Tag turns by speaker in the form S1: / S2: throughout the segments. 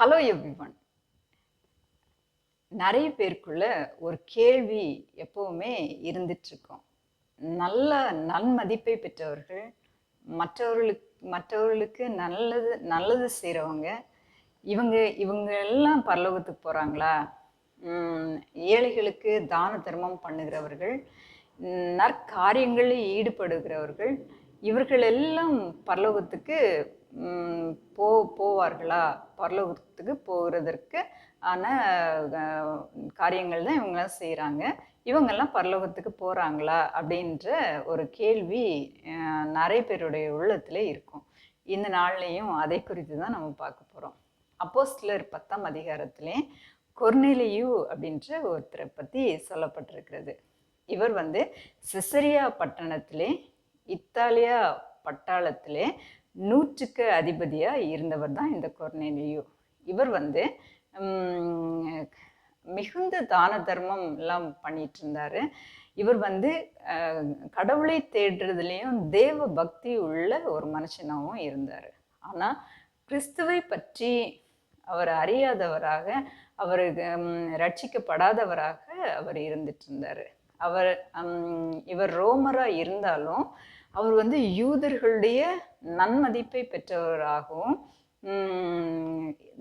S1: Hello everyone. நிறைய பேருக்குள்ள ஒரு கேள்வி எப்போவுமே இருந்துட்டுருக்கோம். நல்ல நன்மதிப்பை பெற்றவர்கள் மற்றவர்களுக்கு மற்றவர்களுக்கு நல்லது நல்லது செய்கிறவங்க இவங்க இவங்க எல்லாம் பரலோகத்துக்கு போகிறாங்களா ஏழைகளுக்கு தான தர்மம் பண்ணுகிறவர்கள் நற்காரியங்களில் ஈடுபடுகிறவர்கள் இவர்கள் எல்லாம் பரலோகத்துக்கு போ போவார்களா? பரலோகத்துக்கு போகிறதற்கு ஆன காரியங்கள் தான் இவங்கெல்லாம் செய்கிறாங்க இவங்கெல்லாம் பரலோகத்துக்கு போகிறாங்களா அப்படின்ற ஒரு கேள்வி நிறைய பேருடைய உள்ளத்தில் இருக்கும். இந்த நாள்லேயும் அதை குறித்து தான் நம்ம பார்க்க போகிறோம் அப்போஸ்தலர் பத்தாம் அதிகாரத்திலே கொர்னேலியு அப்படின்ற ஒருத்தரை பற்றி சொல்லப்பட்டிருக்கிறது. இவர் வந்து சிசரியா பட்டணத்திலே இத்தாலியா பட்டாளத்திலே நூற்றுக்கு அதிபதியாக இருந்தவர் தான் இந்த கொர்னேலியோ. இவர் வந்து மிகுந்த தான தர்மம் எல்லாம் பண்ணிட்டு இருந்தார் இவர் வந்து கடவுளை தேடுறதுலேயும் தேவ பக்தி உள்ள ஒரு மனுஷனாகவும் இருந்தார். ஆனால் கிறிஸ்துவை பற்றி அவர் அறியாதவராக அவர் ரட்சிக்கப்படாதவராக அவர் இருந்துட்டு இருந்தார் அவர் இவர் ரோமராக இருந்தாலும் அவர் வந்து யூதர்களுடைய நன்மதிப்பை பெற்றவராகவும்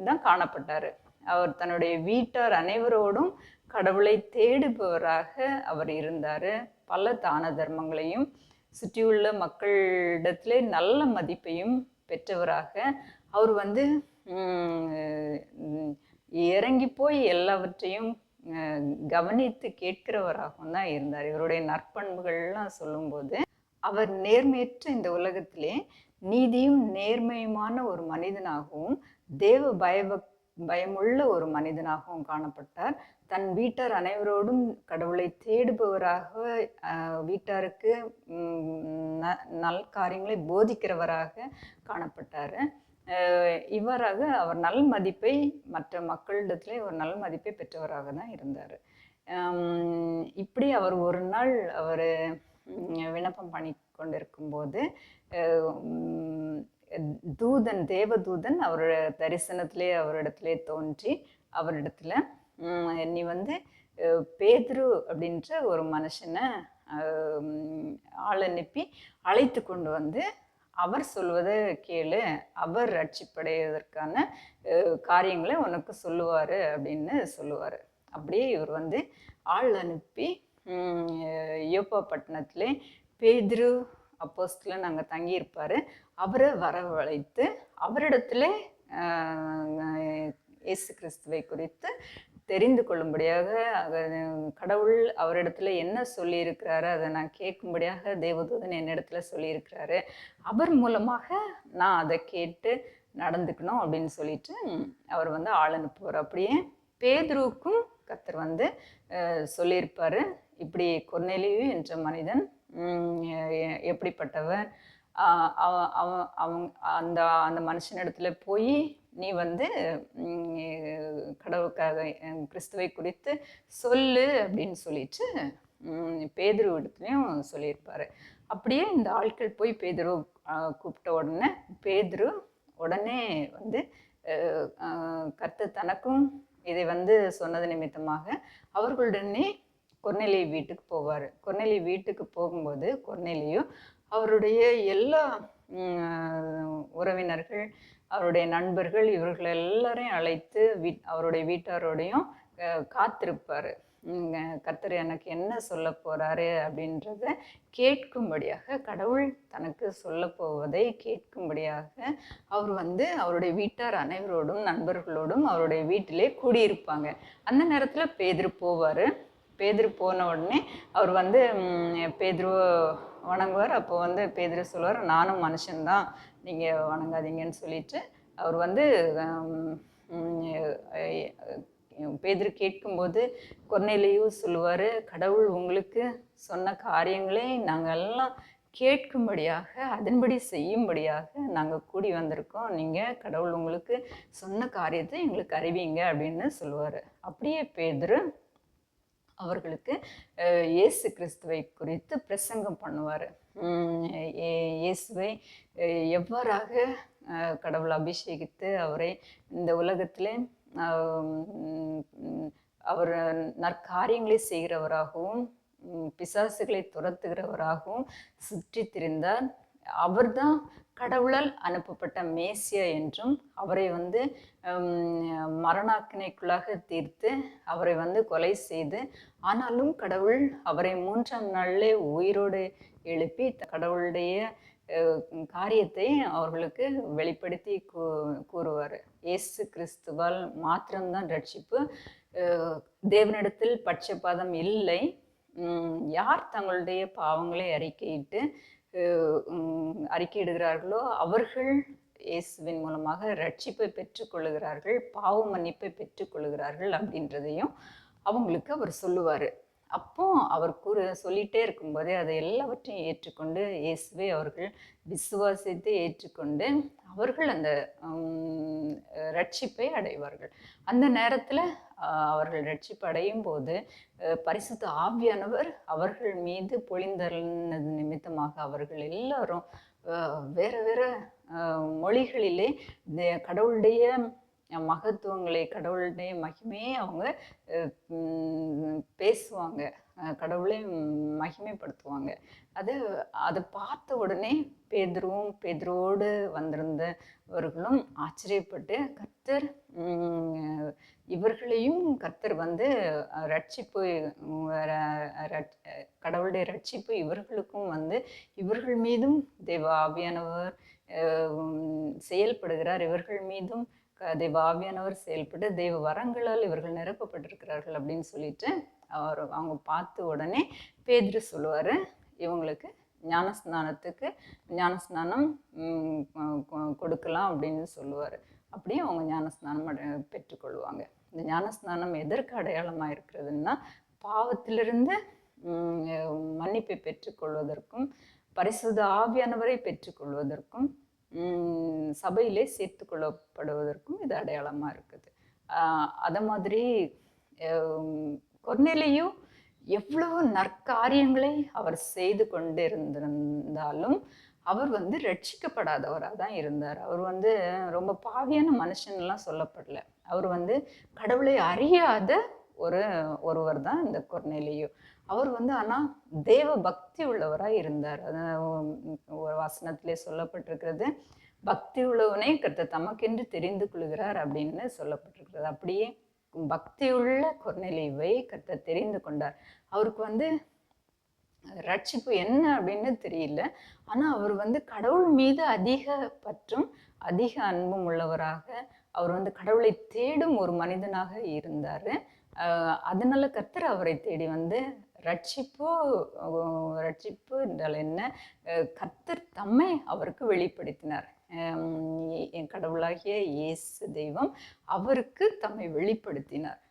S1: தான் காணப்பட்டார். அவர் தன்னுடைய வீட்டார் அனைவரோடும் கடவுளை தேடுபவராக அவர் இருந்தார். பல தான தர்மங்களையும் சுற்றியுள்ள மக்களிடத்திலே நல்ல மதிப்பையும் பெற்றவராக அவர் வந்து இறங்கி போய் எல்லாவற்றையும் கவனித்து கேட்கிறவராகவும் தான் இருந்தார். இவருடைய நற்பண்புகள்லாம் சொல்லும்போது அவர் நேர்மையற்ற இந்த உலகத்திலே நீதியும் நேர்மையுமான ஒரு மனிதனாகவும் தேவ பயபக் பயமுள்ள ஒரு மனிதனாகவும் காணப்பட்டார். தன் வீட்டார் அனைவரோடும் கடவுளை தேடுபவராக வீட்டாருக்கு ந- நல் காரியங்களை போதிக்கிறவராக காணப்பட்டார். இவ்வாறாக அவர் நல் மதிப்பை மற்ற மக்களிடத்திலே ஒரு நல் மதிப்பை பெற்றவராக தான் இருந்தார். இப்படி அவர் ஒரு நாள் அவர் விண்ணப்பம் பண்ணி கொண்டிருக்கும்போது தூதன் தேவதூதன் அவர் தரிசனத்திலே அவரிடத்திலே தோன்றி அவரிடத்துல நீ வந்து பேதுரு அப்படின்ற ஒரு மனுஷனை ஆள் அனுப்பி அழைத்து கொண்டு வந்து அவர் சொல்வதை கேளு அவர் ரட்சிப்படைவதற்கான காரியங்களை உனக்கு சொல்லுவார் அப்படின்னு சொல்லுவார். அப்படியே இவர் வந்து ஆள் அனுப்பி யோப்பா பட்டணத்திலே பேதுரு அப்போஸ்டில் நாங்கள் தங்கியிருப்பார். அவரை வரவழைத்து அவரிடத்துல இயேசு கிறிஸ்துவை குறித்து தெரிந்து கொள்ளும்படியாக கடவுள் அவரிடத்துல என்ன சொல்லியிருக்கிறாரு அதை நான் கேட்கும்படியாக தேவதூதன் என்னிடத்துல சொல்லியிருக்கிறாரு. அவர் மூலமாக நான் அதை கேட்டு நடந்துக்கணும் அப்படின்னு சொல்லிட்டு அவர் வந்து ஆள் அனுப்புவார். அப்படியே பேதுருவுக்கும் கர்த்தர் வந்து சொல்லியிருப்பார். இப்படி கொர்நெலியு என்ற மனிதன் எப்படிப்பட்டவர்? அவங்க அந்த அந்த மனுஷனிடத்துல போய் நீ வந்து கடவுளுக்காக கிறிஸ்துவை குறித்து சொல்லு அப்படின்னு சொல்லிட்டு பேதுரு இடத்துலையும் சொல்லியிருப்பார். அப்படியே இந்த ஆட்கள் போய் பேதுரு கூப்பிட்ட உடனே பேதுரு உடனே வந்து அஹ், கர்த்தர் தனக்கும் இதை வந்து சொன்னது நிமித்தமாக அவர்களுடனே கொர்நேலி வீட்டுக்கு போவார். கொர்நேலி வீட்டுக்கு போகும்போது கொர்நேலியு அவருடைய எல்லா உறவினர்கள் அவருடைய நண்பர்கள் இவர்கள் எல்லாரையும் அழைத்து வீட் அவருடைய வீட்டாரோடையும் காத்திருப்பார். கர்த்தர் எனக்கு என்ன சொல்ல போகிறாரு அப்படின்றத கேட்கும்படியாக கடவுள் தனக்கு சொல்ல போவதை கேட்கும்படியாக அவர் வந்து அவருடைய வீட்டார் அனைவரோடும் நண்பர்களோடும் அவருடைய வீட்டிலே கூடியிருப்பாங்க. அந்த நேரத்தில் பேதிரு போவார். பேதிரு போன உடனே அவர் வந்து பேதிரு வணங்குவார். அப்போ வந்து பேதிரு சொல்லுவார் நானும் மனுஷன்தான். நீங்கள் வணங்காதீங்கன்னு சொல்லிட்டு அவர் வந்து பேதுரு கேட்கும்போது கொர்நேலியும் சொல்லுவார் கடவுள் உங்களுக்கு சொன்ன காரியங்களே நாங்கள் எல்லாம் கேட்கும்படியாக அதன்படி செய்யும்படியாக நாங்கள் கூடி வந்திருக்கோம். நீங்கள் கடவுள் உங்களுக்கு சொன்ன காரியத்தை எங்களுக்கு அறிவிங்க அப்படின்னு சொல்லுவார். அப்படியே பேதுரு அவர்களுக்கு இயேசு கிறிஸ்துவை குறித்து பிரசங்கம் பண்ணுவார். இயேசுவை எவ்வாறாக கடவுள் அபிஷேகித்து அவரை இந்த உலகத்திலே அவர் நற்காரியங்களை செய்கிறவராகவும் பிசாசுகளை துரத்துகிறவராகவும் சுற்றி திரிந்தார். அவர்தான் கடவுளால் அனுப்பப்பட்ட மேசியா என்றும் அவரை வந்து மரணாக்கினைக்குள்ளாக தீர்த்து அவரை வந்து கொலை செய்து ஆனாலும் கடவுள் அவரை மூன்றாம் நாளிலே உயிரோடு எழுப்பி கடவுளுடைய காரியத்தை அவர்களுக்கு வெளிப்படுத்தி கூ கூறுவார். இயேசு கிறிஸ்துவால் மாத்திரம்தான் ரட்சிப்பு. தேவனிடத்தில் பட்சபாதம் இல்லை. யார் தங்களுடைய பாவங்களை அறிக்கையிட்டு அறிக்கையிடுகிறார்களோ அவர்கள் இயேசுவின் மூலமாக ரட்சிப்பை பெற்றுக்கொள்ளுகிறார்கள் பாவ மன்னிப்பை பெற்றுக்கொள்ளுகிறார்கள் அப்படின்றதையும் அவங்களுக்கு அவர் சொல்லுவார். அப்போ அவர் கூற சொல்லிட்டே இருக்கும்போதே அதை எல்லாவற்றையும் ஏற்றுக்கொண்டு இயேசுவை அவர்கள் விசுவாசித்து ஏற்றுக்கொண்டு அவர்கள் அந்த ரட்சிப்பை அடைவார்கள். அந்த நேரத்தில் அவர்கள் ரட்சிப்பு அடையும் போது பரிசுத்த ஆவியானவர் அவர்கள் மீது பொழிந்தது நிமித்தமாக அவர்கள் எல்லாரும் வேறு வேற வேற மொழிகளிலே கடவுளுடைய மகத்துவங்களை கடவுளுடைய மகிமையை அவங்க பேசுவாங்க. கடவுளை மகிமைப்படுத்துவாங்க. அது அதை பார்த்த உடனே பேதுருவும் பேதுருவோடு வந்திருந்தவர்களும் ஆச்சரியப்பட்டு கர்த்தர் இவர்களையும் கர்த்தர் வந்து ரட்சிப்பு கடவுளுடைய ரட்சிப்பு இவர்களுக்கும் வந்து இவர்கள் மீதும் தேவ ஆவியானவர் செயல்படுகிறார். இவர்கள் மீதும் தெய்வ தேவ ஆவியானவர் செயல்பட்டு தெய்வ வரங்களால் இவர்கள் நிரப்பப்பட்டிருக்கிறார்கள் அப்படின்னு சொல்லிட்டு அவர் அவங்க பார்த்து உடனே பேதிரு சொல்லுவார் இவங்களுக்கு ஞானஸ்நானத்துக்கு ஞானஸ்நானம் கொடுக்கலாம் அப்படின்னு சொல்லுவார். அப்படியே அவங்க ஞானஸ்நானம் அடை- பெற்றுக்கொள்வாங்க இந்த ஞானஸ்நானம் எதற்கு அடையாளமாக இருக்கிறதுன்னா பாவத்திலிருந்து மன்னிப்பை பெற்றுக்கொள்வதற்கும் பரிசுத்த ஆவியானவரை பெற்றுக்கொள்வதற்கும் சபையிலே சேர்த்து கொள்ளப்படுவதற்கும் இது அடையாளமாக இருக்குது. அதை மாதிரி கொர்நிலையும் எவ்வளவு நற்காரியங்களை அவர் செய்து கொண்டிருந்திருந்தாலும் அவர் வந்து ரட்சிக்கப்படாதவராக தான் இருந்தார். அவர் வந்து ரொம்ப பாவியான மனுஷன்லாம் சொல்லப்படல. அவர் வந்து கடவுளை அறியாத ஒரு ஒருவர் தான் இந்த கொர்நிலையும் அவர் வந்து ஆனால் தேவ பக்தி உள்ளவராக இருந்தார். ஒரு வசனத்திலே சொல்லப்பட்டிருக்கிறது. பக்தி உள்ளவனே கர்த்தர் தமக்கென்று தெரிந்து கொள்கிறார் அப்படின்னு சொல்லப்பட்டிருக்கிறது. அப்படியே பக்தியுள்ள குறநிலைவை கர்த்தர் தெரிந்து கொண்டார். அவருக்கு வந்து ரட்சிப்பு என்ன அப்படின்னு தெரியல. ஆனால் அவர் வந்து கடவுள் மீது அதிக பற்றும் அதிக அன்பும் உள்ளவராக அவர் வந்து கடவுளை தேடும் ஒரு மனிதனாக இருந்தார். அதனால கர்த்தர் அவரை தேடி வந்து ரட்சிப்பு ரட்சிப்பு என்றால் என்ன? கத்தர் தம்மை அவருக்கு வெளிப்படுத்தினார். என் கடவுளாகிய இயேசு தெய்வம் அவருக்கு தம்மை வெளிப்படுத்தினார்.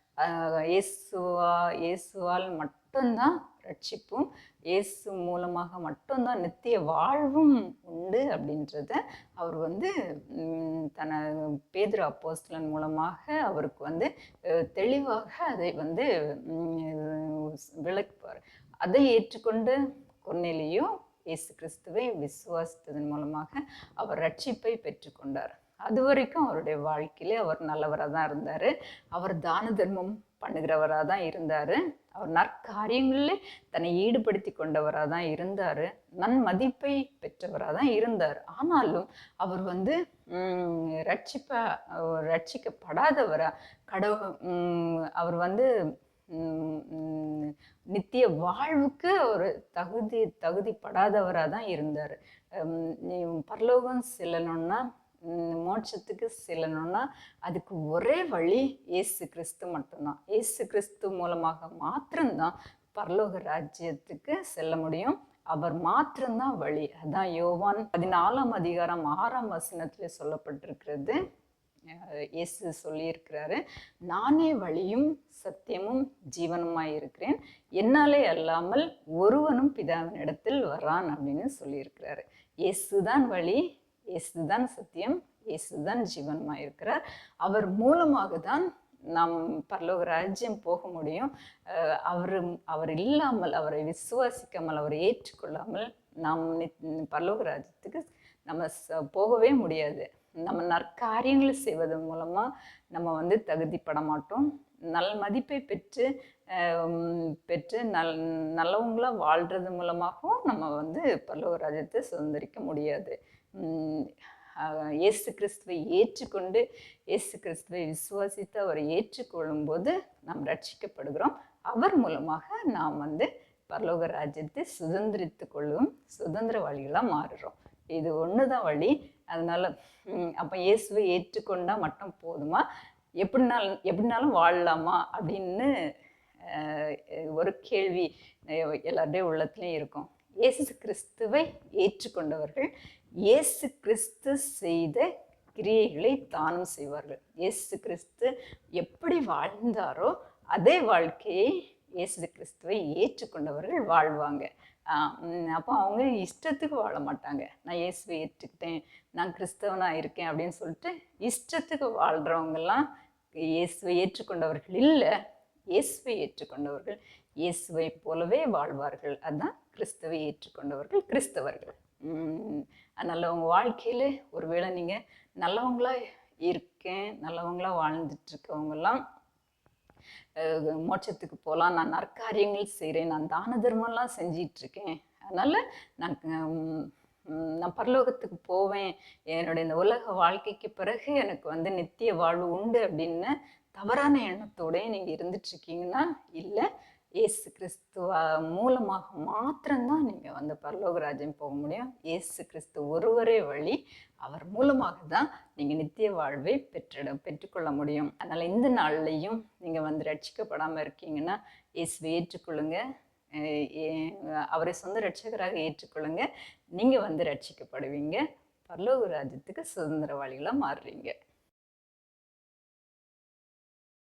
S1: இயேசுவா இயேசுவால் மட்டும்தான் ரட்சிப்பும் இயேசு மூலமாக மட்டும்தான் நித்திய வாழ்வும் உண்டு அப்படின்றத அவர் வந்து தன பேதுரு அப்போஸ்தலன் மூலமாக அவருக்கு வந்து தெளிவாக அதை வந்து விளக்குவார். அதை ஏற்றுக்கொண்டு கொர்நேலியோ இயேசு கிறிஸ்துவை விசுவாசித்ததன் மூலமாக அவர் ரட்சிப்பை பெற்றுக்கொண்டார். அது வரைக்கும் அவருடைய வாழ்க்கையிலே அவர் நல்லவராக தான் இருந்தார். அவர் தான தர்மம் பண்ணுகிறவராக தான் இருந்தார். அவர் நற்காரியங்களிலே தன்னை ஈடுபடுத்தி கொண்டவராக தான் இருந்தார். நன்மதிப்பை பெற்றவராக தான் இருந்தார். ஆனாலும் அவர் வந்து ரட்சிப்ப அவர் கடவுள் அவர் வந்து நித்திய வாழ்வுக்கு அவர் தகுதி தகுதிப்படாதவராக தான் இருந்தார். பரலோகம் செல்லணும்னா மோட்சத்துக்கு செல்லணும்னா அதுக்கு ஒரே வழி இயேசு கிறிஸ்து மட்டும்தான். இயேசு கிறிஸ்து மூலமாக மாத்திரம்தான் பரலோக ராஜ்யத்துக்கு செல்ல முடியும். அவர் மாத்திரம்தான் வழி. அதான் யோவான் பதினாலாம் அதிகாரம் ஆறாம் வசனத்தில் சொல்லப்பட்டிருக்கிறது. இயேசு சொல்லியிருக்கிறாரு நானே வழியும் சத்தியமும் ஜீவனுமாய் இருக்கிறேன். என்னாலே அல்லாமல் ஒருவனும் பிதாவின் இடத்தில் வரான் அப்படின்னு சொல்லியிருக்கிறாரு. இயேசுதான் வழி இயேசு தான் சத்தியம் இயேசு தான் ஜீவனமாக இருக்கிறார். அவர் மூலமாக தான் நாம் பரலோக ராஜ்யம் போக முடியும். அவர் அவர் இல்லாமல் அவரை விசுவாசிக்காமல் அவரை ஏற்றுக்கொள்ளாமல் நாம் நித்- பரலோக ராஜ்யத்துக்கு நம்ம ச- போகவே முடியாது. நம்ம நற்காரியங்களை செய்வதன் மூலமாக நம்ம வந்து தகுதிப்பட மாட்டோம். நல் மதிப்பை பெற்று பெற்று நல் நல்லவங்களாக வாழ்கிறது மூலமாகவும் நம்ம வந்து பல்லவ ராஜ்யத்தை சுதந்திரிக்க முடியாது. இயேசு கிறிஸ்துவை ஏற்றுக்கொண்டு இயேசு கிறிஸ்துவை விசுவாசித்து அவரை ஏற்றுக்கொள்ளும்போது நாம் ரட்சிக்கப்படுகிறோம். அவர் மூலமாக நாம் வந்து பரலோக ராஜ்யத்தை சுதந்திரித்து கொள்ளும் சுதந்திரவாளிகளாக மாறுறோம் இது ஒன்று தான் வழி. அதனால் அப்போ இயேசுவை ஏற்றுக்கொண்டால் மட்டும் போதுமா? எப்படினாலும் எப்படினாலும் வாழலாமா? அப்படின்னு ஒரு கேள்வி எல்லாருடைய உள்ளத்துலேயும் இருக்கும். இயேசு கிறிஸ்துவை ஏற்றுக்கொண்டவர்கள் இயேசு கிறிஸ்து செய்த கிரியைகளை தானும் செய்வார்கள். இயேசு கிறிஸ்து எப்படி வாழ்ந்தாரோ அதே வாழ்க்கையை இயேசு கிறிஸ்துவை ஏற்றுக்கொண்டவர்கள் வாழ்வாங்க. அப்போ அவங்க இஷ்டத்துக்கு வாழ மாட்டாங்க. நான் இயேசுவை ஏற்றுக்கிட்டேன் நான் கிறிஸ்தவனாக இருக்கேன் அப்படின்னு சொல்லிட்டு இஷ்டத்துக்கு வாழ்கிறவங்கெல்லாம் இயேசுவை ஏற்றுக்கொண்டவர்கள் இல்லை. இயேசுவை ஏற்றுக்கொண்டவர்கள் இயேசுவை போலவே வாழ்வார்கள். அதுதான் கிறிஸ்துவை ஏற்றுக்கொண்டவர்கள் கிறிஸ்தவர்கள். அதனால் உங்கள் வாழ்க்கையில் ஒருவேளை நீங்கள் நல்லவங்களா இருக்கேன் நல்லவங்களாக வாழ்ந்துட்டுருக்கவங்கெல்லாம் மோட்சத்துக்கு போகலாம் நான் நற்காரியங்கள் செய்கிறேன் நான் தான தர்மம்லாம் செஞ்சிகிட்ருக்கேன் அதனால் நான் நான் பரலோகத்துக்கு போவேன். என்னுடைய இந்த உலக வாழ்க்கைக்கு பிறகு எனக்கு வந்து நித்திய வாழ்வு உண்டு அப்படின்னு தவறான எண்ணத்தோடய நீங்கள் இருந்துட்டுருக்கீங்கன்னா இல்லை இயேசு கிறிஸ்துவ மூலமாக மாத்திரம்தான் நீங்கள் வந்து பரலோக ராஜ்யம் போக முடியும். இயேசு கிறிஸ்து ஒருவரே வழி அவர் மூலமாக தான் நீங்கள் நித்திய வாழ்வை பெற்றிட பெற்றுக்கொள்ள முடியும். அதனால் இந்த நாள்லையும் நீங்கள் வந்து ரட்சிக்கப்படாமல் இருக்கீங்கன்னா இயேசுவை ஏற்றுக்கொள்ளுங்க. அவரை சொந்த ரட்சகராக ஏற்றுக்கொள்ளுங்க. நீங்கள் வந்து ரட்சிக்கப்படுவீங்க. பரலோக ராஜ்யத்துக்கு சுதந்திரவாளிகளாக மாறுறீங்க